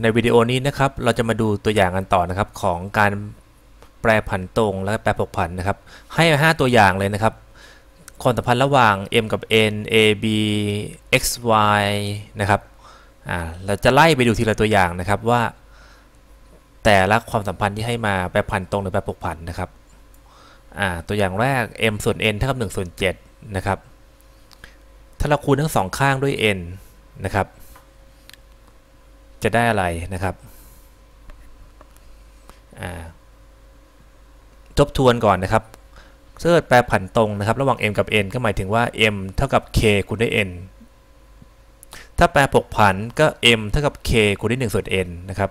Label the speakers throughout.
Speaker 1: ในวิดีโอนี้นะครับเราจะมาดูตัวอย่างกันต่อนะครับของการแปรผันตรงและแปรผกผันนะครับ ให้มา 5 ตัวอย่างเลยนะครับความสัมพันธ์ระหว่าง m กับ n a b x y นะครับเราจะไล่ไปดูทีละตัวอย่างนะครับว่า แต่ละความสัมพันธ์ที่ให้มาแปรผันตรงหรือแปรผกผันนะครับตัวอย่างแรก m ส่วน n เท่ากับ1ส่วน7นะครับถ้าเราคูณทั้งสองข้างด้วย n นะครับ จะได้อะไรนะครับทบทวนก่อนนะครับเกิดแปรผันตรงนะครับ ระหว่าง m กับ n ก็หมายถึงว่า m เท่ากับ k คูณด้วย n ถ้าแปรผกผันก็ m เท่ากับ k คูณด้วย1ส่วน n นะครับ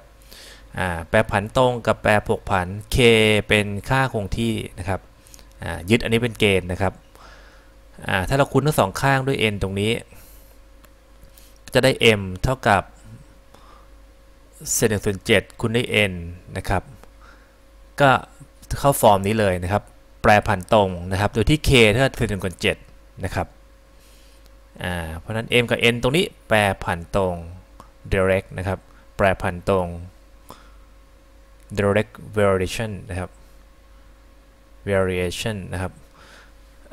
Speaker 1: แปรผันตรงกับแปรผกผัน k เป็นค่าคงที่นะครับยึดอันนี้เป็นเกณฑ์นะครับถ้าเราคูณทั้งสองข้างด้วย n ตรงนี้ จะได้ m เท่ากับ เศษหนึ่งส่วนเจ็ดคูณด้วย n นะครับ ก็เข้าฟอร์มนี้เลยนะครับ แปรผันตรงนะครับ โดยที่ k เท่ากับเศษหนึ่งส่วนเจ็ดนะครับอ่าเพราะนั้น m กับ n ตรงนี้แปรผันตรง direct นะครับ แปรผันตรง direct variation นะครับ variation นะครับ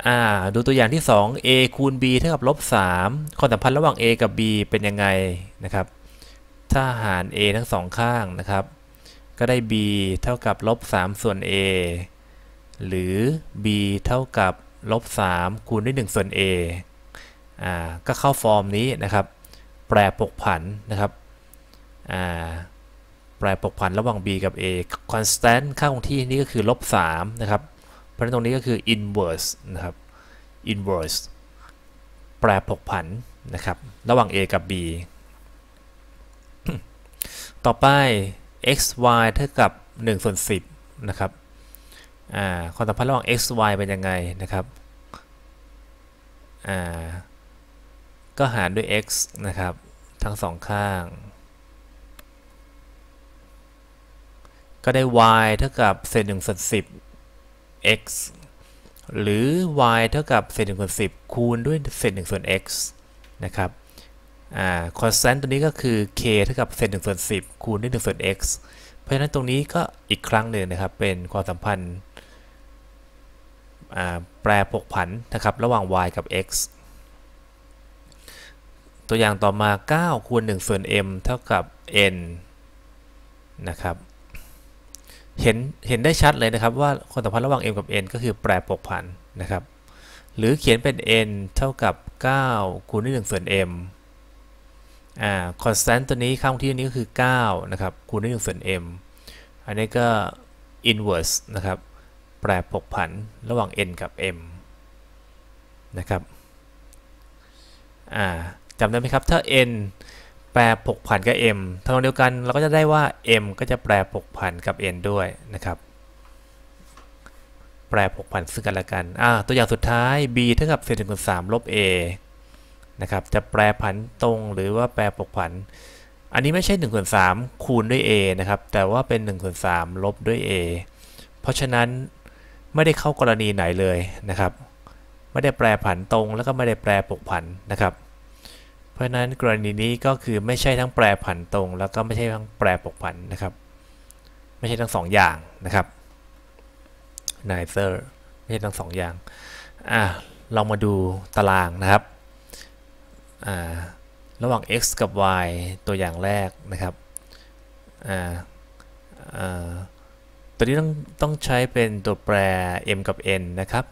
Speaker 1: อ่าดูตัวอย่างที่ 2 a คูณ b เท่ากับลบ3ความสัมพันธ์ระหว่าง a กับ b เป็นยังไงนะครับ ถ้าหาร a ทั้งสองข้างนะครับ ก็ได้ b เท่ากับลบ3ส่วน a หรือ b เท่ากับลบ3คูณด้วย1ส่วน a อ่าก็เข้าฟอร์มนี้นะครับ แปรปกผันนะครับอ่าแปรปกผันระหว่าง b กับ a constant ค่าคงที่นี่ก็คือลบ3นะครับ เพราะฉะนั้นตรงนี้ก็คือ inverse นะครับ inverse แปรผกผันนะครับ ระหว่าง a กับ b ต่อไป x y เท่ากับ1ส่วน10 นะครับความสัมพันธ์ระหว่าง x y เป็นยังไงนะครับก็หารด้วย x นะครับ ทั้งสองข้าง ก็ได้ y เท่ากับเศษ1ส่วน10 x หรือ y เท่ากับเศษ1ส่วน10คูณด้วยเศษ1ส่วน x นะครับ อ่า constant ตัวนี้ก็คือ k เท่ากับเศษ1ส่วน10คูณด้วย1ส่วน x เพราะฉะนั้นตรงนี้ก็อีกครั้งหนึ่งนะครับ เป็นความสัมพันธ์แปรผกผันนะครับ ระหว่าง y กับ x ตัวอย่างต่อมา 9 คูณ1ส่วน m เท่ากับ n นะครับ เห็น เห็นได้ชัดเลยนะครับว่าความสัมพันธ์ระหว่าง m กับ n ก็คือแปรผกผันนะครับ หรือเขียนเป็น n เท่ากับ 9 คูณด้วย1ส่วน m อ่า constant ตัวนี้ค่าคงที่นี้ก็คือ 9 นะครับ คูณด้วย1ส่วน m อันนี้ก็ inverse นะครับ แปรผกผันระหว่าง n กับ m นะครับอ่าจำได้ไหมครับ ถ้า n แปรผกผันกับ m ทางเดียวกันเราก็จะได้ว่า m ก็จะแปรผกผันกับ n ด้วยนะครับ แปรผกผันซึ่งกันและกันอ่าตัวอย่างสุดท้าย b เท่ากับเศษหนึ่งส่วนสามลบ a นะครับจะแปรผันตรงหรือว่าแปรปกผัน อันนี้ไม่ใช่1ส่วน3คูณด้วย a นะครับ แต่ว่าเป็น1ส่วน3ลบด้วย a เพราะฉะนั้นไม่ได้เข้ากรณีไหนเลยนะครับ ไม่ได้แปรผันตรงแล้วก็ไม่ได้แปรปกผันนะครับ เพราะฉะนั้นกรณีนี้ก็คือไม่ใช่ทั้งแปรผันตรง แล้วก็ไม่ใช่ทั้งแปรปกผันนะครับ ไม่ใช่ทั้งสองอย่างนะครับ neither ไม่ใช่ทั้งสองอย่างอะลองมาดูตารางนะครับ ระหว่าง x กับ y ตัวอย่างแรกนะครับตัวนี้ต้องต้องใช้เป็นตัวแปร m กับ n นะครับ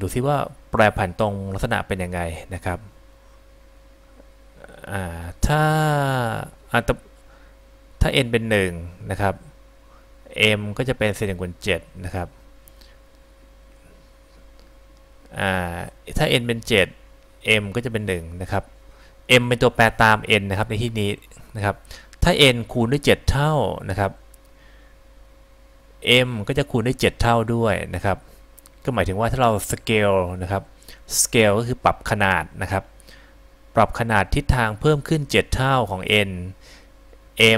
Speaker 1: ดูซิว่าแปรผันตรงลักษณะเป็นยังไงนะครับถ้าถ้า n เป็น 1 นะครับ m ก็จะเป็นเศษหนึ่งคูณเจ็ดนะครับ ถ้า n เป็น 7 m ก็จะเป็น1นะครับ m เป็นตัวแปรตาม n นะครับในที่นี้นะครับ ถ้า n คูณด้วย 7 เท่านะครับ m ก็จะคูณด้วย7เท่าด้วยนะครับ ก็หมายถึงว่าถ้าเราสเกลนะครับสเกลก็คือปรับขนาดนะครับ ปรับขนาดทิศทางเพิ่มขึ้น 7 เท่าของ n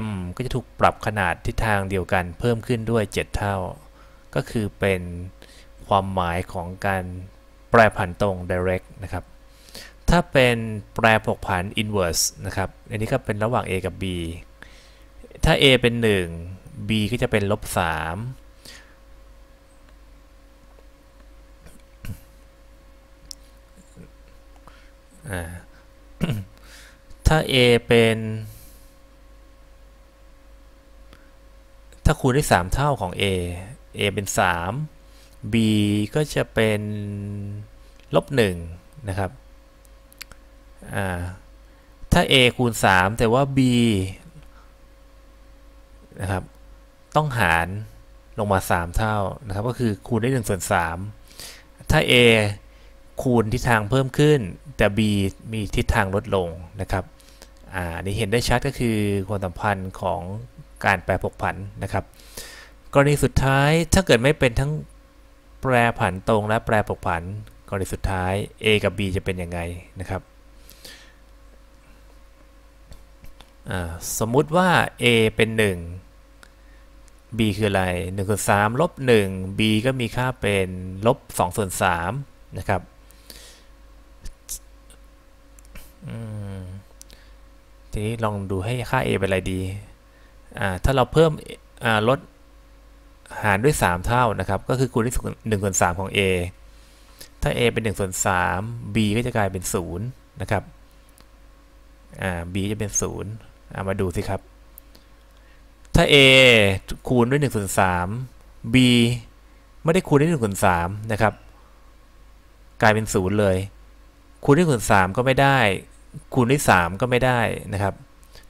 Speaker 1: m ก็จะถูกปรับขนาดทิศทางเดียวกันเพิ่มขึ้นด้วย 7 เท่า ก็คือเป็นความหมายของการ แปรผันตรง direct นะครับ ถ้าเป็นแปรผกผัน inverse นะครับ อันนี้ก็เป็นระหว่าง a กับ b ถ้า a เป็น 1 b ก็จะเป็นลบ3อ่าถ้า a เป็น ถ้าคูณได้ 3 เท่าของ a a เป็น 3 b ก็จะเป็นลบ1นะครับ ถ้า a คูณ 3 แต่ว่า b นะครับ ต้องหารลงมา 3 เท่านะครับ ก็คือคูณได้1ส่วน3ถ้า a คูณทิศทางเพิ่มขึ้น แต่ b มีทิศทางลดลงนะครับอ่านี่เห็นได้ชัดก็คือความสัมพันธ์ของการแปรผกผันนะครับ กรณีสุดท้ายถ้าเกิดไม่เป็นทั้ง แปรผันตรงและแปรผกผันกรณีสุดท้าย a กับ b จะเป็นยังไงนะครับ สมมุติว่า a เป็น 1 b คืออะไร1ส่วน3ลบ1 b ก็มีค่าเป็นลบ2ส่วน3นะครับทีนี้ลองดูให้ค่า a เป็นอะไรดี ถ้าเราเพิ่มลด หารด้วย 3 เท่านะครับ ก็คือคูณด้วย1ส่วน3ของ a ถ้า a เป็น1ส่วน3 b ก็จะกลายเป็น0นะครับอ่า b จะเป็น0เอามาดูสิครับ ถ้า a คูณด้วย1ส่วน3 b ไม่ได้คูณด้วย1ส่วน3นะครับ กลายเป็น 0 เลย คูณด้วย1ส่วน3ก็ไม่ได้ คูณด้วย 3 ก็ไม่ได้นะครับ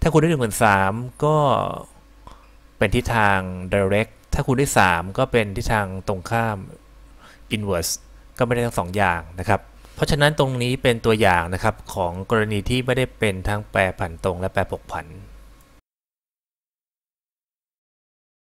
Speaker 1: ถ้าคูณด้วย1ส่วน3ก็เป็นทิศทาง direct ถ้าคูณด้วย 3 ก็เป็นทิศทางตรงข้าม inverse ก็ไม่ได้ทั้งสองอย่างนะครับ เพราะฉะนั้นตรงนี้เป็นตัวอย่างนะครับของกรณีที่ไม่ได้เป็นทั้งแปรผันตรงและแปรผกผัน